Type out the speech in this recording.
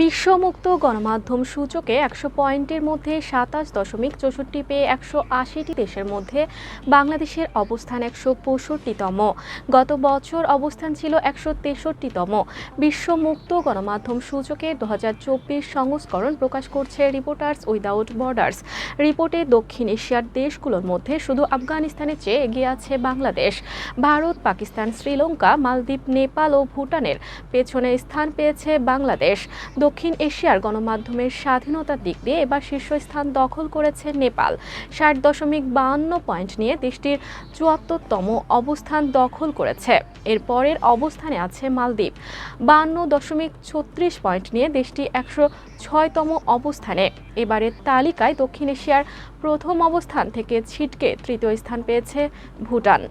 বিশ্বমুক্ত গণমাধ্যম সূচকে একশো পয়েন্টের মধ্যে সাতাশ দশমিক চৌষট্টি পেয়ে একশো আশিটি দেশের মধ্যে বাংলাদেশের অবস্থান একশো পঁয়ষট্টিতম। গত বছর অবস্থান ছিল একশো তেষট্টিতম। বিশ্বমুক্ত গণমাধ্যম সূচকে দু হাজার চব্বিশ সংস্করণ প্রকাশ করছে রিপোর্টার্স উইদাউট বর্ডার্স রিপোর্টে দক্ষিণ এশিয়ার দেশগুলোর মধ্যে শুধু আফগানিস্তানের চেয়ে এগিয়ে আছে বাংলাদেশ। ভারত, পাকিস্তান, শ্রীলঙ্কা, মালদ্বীপ, নেপাল ও ভুটানের পেছনে স্থান পেয়েছে বাংলাদেশ। দক্ষিণ এশিয়ার গণমাধ্যমের স্বাধীনতার দিক দিয়ে এবার শীর্ষস্থান দখল করেছে নেপাল। ষাট দশমিক বাহান্ন পয়েন্ট নিয়ে দেশটির চুয়াত্তরতম অবস্থান দখল করেছে। এর পরের অবস্থানে আছে মালদ্বীপ। বাহান্ন দশমিক ছত্রিশ পয়েন্ট নিয়ে দেশটি একশো ছয়তম অবস্থানে। এবারের তালিকায় দক্ষিণ এশিয়ার প্রথম অবস্থান থেকে ছিটকে তৃতীয় স্থান পেয়েছে ভুটান।